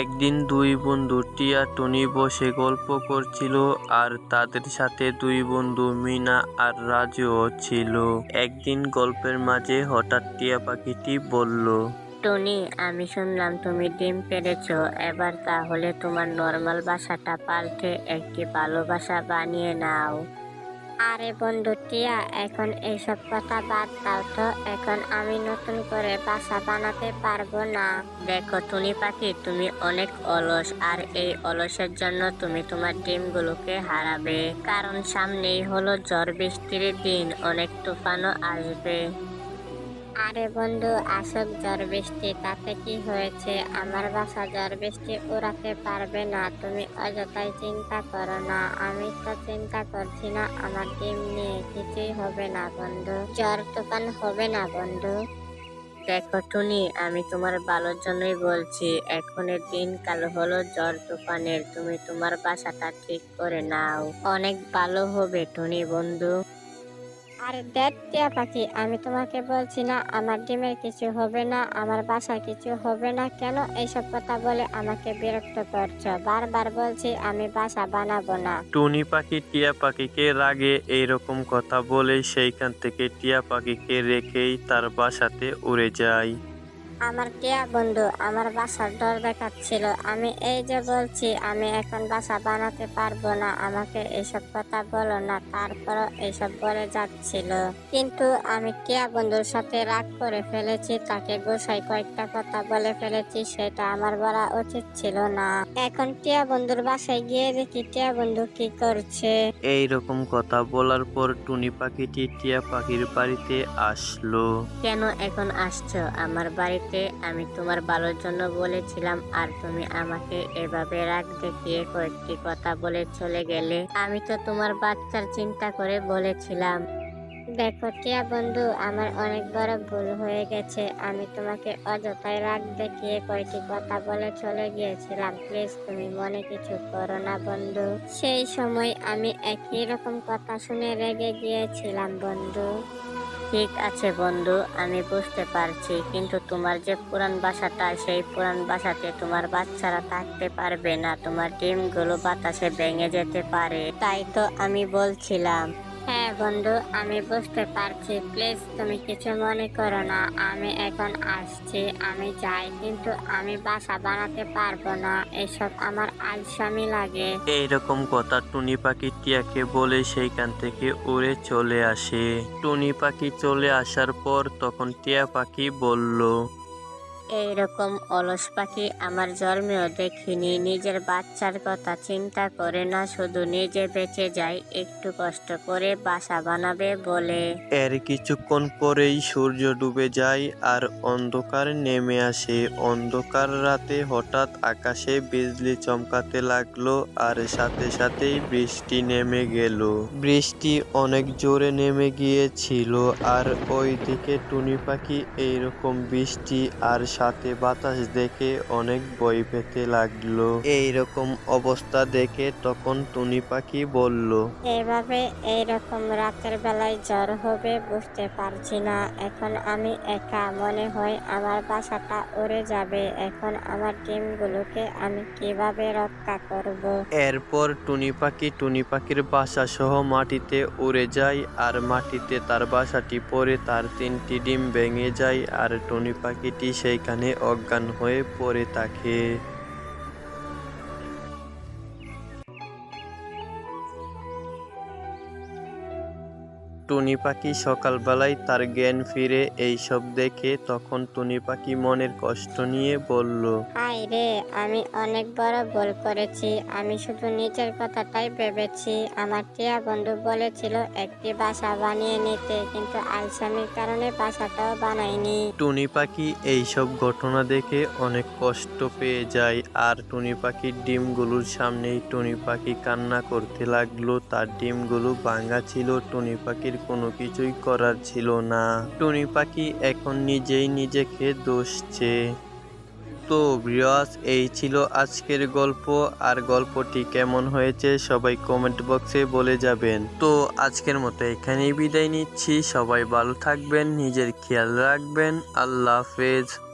একদিন দুই বন্ধু টিয়া টুনি বসে গল্প করছিল আর তাদের সাথে দুই বন্ধু মিনা আর রাজুও ছিল। একদিন গল্পের মাঝে হঠাৎ টিয়া পাখিটি বলল, টনি, আমি শুনলাম তুমি ডিম পেরেছ। এবার তাহলে তোমার নর্মাল বাসাটা পাল্টে একটি ভালো বাসা বানিয়ে নাও। আরে বন্ধু, টিয়া, এখন এইসব কথা বাদ দাও তো। এখন আমি নতুন করে বাসা বানাতে পারব না। দেখো টুনি পাখি, তুমি অনেক অলস, আর এই অলসের জন্য তুমি তোমার ডিমগুলোকে হারাবে। কারণ সামনেই হলো ঝড় বৃষ্টির দিন, অনেক তুফানও আসবে। আরে বন্ধু আসক ঝড় বৃষ্টি তাতে কি হয়েছে? আমার বাসা ঝড় বৃষ্টি উড়াতে পারবে না। তুমি অযথাই চিন্তা করো না। আমি তো চিন্তা করছি না, আমার ডিম নিয়ে কিছুই হবে না বন্ধু। ঝড় তুফান হবে না বন্ধু। দেখো টুনি, আমি তোমার ভালোর জন্যই বলছি, এখনের দিন কাল হলো জ্বর তুফানের। তুমি তোমার বাসাটা ঠিক করে নাও। অনেক ভালো হবে টুনি বন্ধু। আর দেখ টিয়া পাখি, আমি তোমাকে বলছি না, আমার ডিমের কিছু হবে না, আমার বাসার কিছু হবে না, কেন এইসব কথা বলে আমাকে বিরক্ত করছ? বারবার বলছি, আমি বাসা বানাবো না। টুনি পাখি টিয়া পাখিকে রাগে এইরকম কথা বলে সেইখান থেকে টিয়া পাখিকে রেখেই তার বাসাতে উড়ে যায়। আমার টিয়া বন্ধু আমার বাসার ডর দেখাচ্ছিল। আমি এই যে বলছি আমি এখন বাসা বানাতে পারব না আমাকে এইসব কথা বলো না তারপরও এইসব বলে যাচ্ছিল। কিন্তু আমি টিয়া বন্ধুর সাথে রাগ করে ফেলেছি তাকে গোসাই কয়েকটা কথা বলে ফেলেছি সেটা আমার বলা উচিত ছিল না। এখন টিয়া বন্ধুর বাসায় গিয়ে দেখি টিয়া বন্ধু কি করছে। এই রকম কথা বলার পর টুনি পাখিটি টিয়া পাখির বাড়িতে আসলো। কেন এখন আসছো? আমার বাড়িতে আমি তোমার ভালোর জন্য বলেছিলাম, আর তুমি আমাকে এভাবে রাগ দেখিয়ে কয়েকটি কথা বলে চলে গেলে। আমি তো তোমার বাচ্চার চিন্তা করে বলেছিলাম। দেখো টিয়া বন্ধু, আমার অনেক বড় ভুল হয়ে গেছে। আমি তোমাকে অযথায় রাগ দেখিয়ে কয়েকটি কথা বলে চলে গিয়েছিলাম। প্লিজ তুমি মনে কিছু করো না বন্ধু। সেই সময় আমি একই রকম কথা শুনে রেগে গিয়েছিলাম বন্ধু। ঠিক আছে বন্ধু, আমি বুঝতে পারছি, কিন্তু তোমার যে পুরান বাসাটা, সেই পুরান বাসাতে তোমার বাচ্চারা থাকতে পারবে না। তোমার ডিমগুলো বাতাসে ভেঙে যেতে পারে। তাই তো আমি বলছিলাম। হ্যাঁ বন্ধু, আমি বুঝতে পারছি। প্লিজ তুমি কিছু মনে করো না। আমি এখন আসছি, আমি যাই, কিন্তু আমি বাসা বানাতে পারব না। এসব আমার আলসামি লাগে। এইরকম কথা টুনি পাখি টিয়াকে বলে সেইখান থেকে উড়ে চলে আসে। টুনি পাখি চলে আসার পর তখন টিয়া পাখি বলল এইরকম অলস পাখি আমার জন্মেও দেখিনি। নিজের বাচ্চার কথা চিন্তা করে না, শুধু নিজে বেঁচে যায়, একটু কষ্ট করে বাসা বানাবে বলে। এর কিছুক্ষণ পরেই সূর্য ডুবে যায় আর অন্ধকার নেমে আসে। অন্ধকার রাতে হঠাৎ আকাশে বিজলি চমকাতে লাগল আর সাথে সাথেই বৃষ্টি নেমে গেল। বৃষ্টি অনেক জোরে নেমে গিয়েছিল আর ওইদিকে টুনি পাখি এইরকম বৃষ্টি আর সাথে বাতাস দেখে অনেক ভয় পেতে লাগল। এইরকম অবস্থা দেখে তখন টুনি পাখি বলল এভাবে এইরকম রাতের বেলায় জ্বর হবে বুঝতে পারছি না। এখন আমি একা মনে হয় আমার বাসাটা উড়ে যাবে। এখন আমার ডিমগুলোকে আমি কীভাবে রক্ষা করব। এরপর টুনি পাখি টুনি পাখির বাসা সহ মাটিতে উড়ে যায় আর মাটিতে তার বাসাটি পড়ে তার তিনটি ডিম ভেঙে যায় আর টুনি পাখিটি সেইখানে অজ্ঞান হয়ে পড়ে থাকে টুনি পাখি সকালবেলায় তার জ্ঞান ফিরে এইসব দেখে তখন টুনি পাখি মনের কষ্ট নিয়ে বলল হাই রে আমি অনেক বড় ভুল করেছি। আমি শুধু নিজের কথাটাই ভেবেছি। আমার টিয়া বন্ধু বলেছিল একটি বাসা বানিয়ে নিতে কিন্তু আলসামির কারণে বাসাটাও বানাইনি টুনি পাখি এইসব ঘটনা দেখে অনেক কষ্ট পেয়ে যায় আর টুনি পাখির ডিমগুলোর সামনেই টুনি পাখি কান্না করতে লাগল। তার ডিমগুলো ভাঙা ছিল টুনি পাখির কোনো কিছুই করার ছিল না। টুনি পাখি এখন নিজেই নিজেকে দোষছে। তো ব্রিয়াস এই ছিল আজকের গল্প। আর গল্পটি কেমন হয়েছে সবাই কমেন্ট বক্সে বলে যাবেন। তো আজকের মতো এখানেই বিদায় নিচ্ছি। সবাই ভালো থাকবেন, নিজের খেয়াল রাখবেন। আল্লাহ হাফেজ।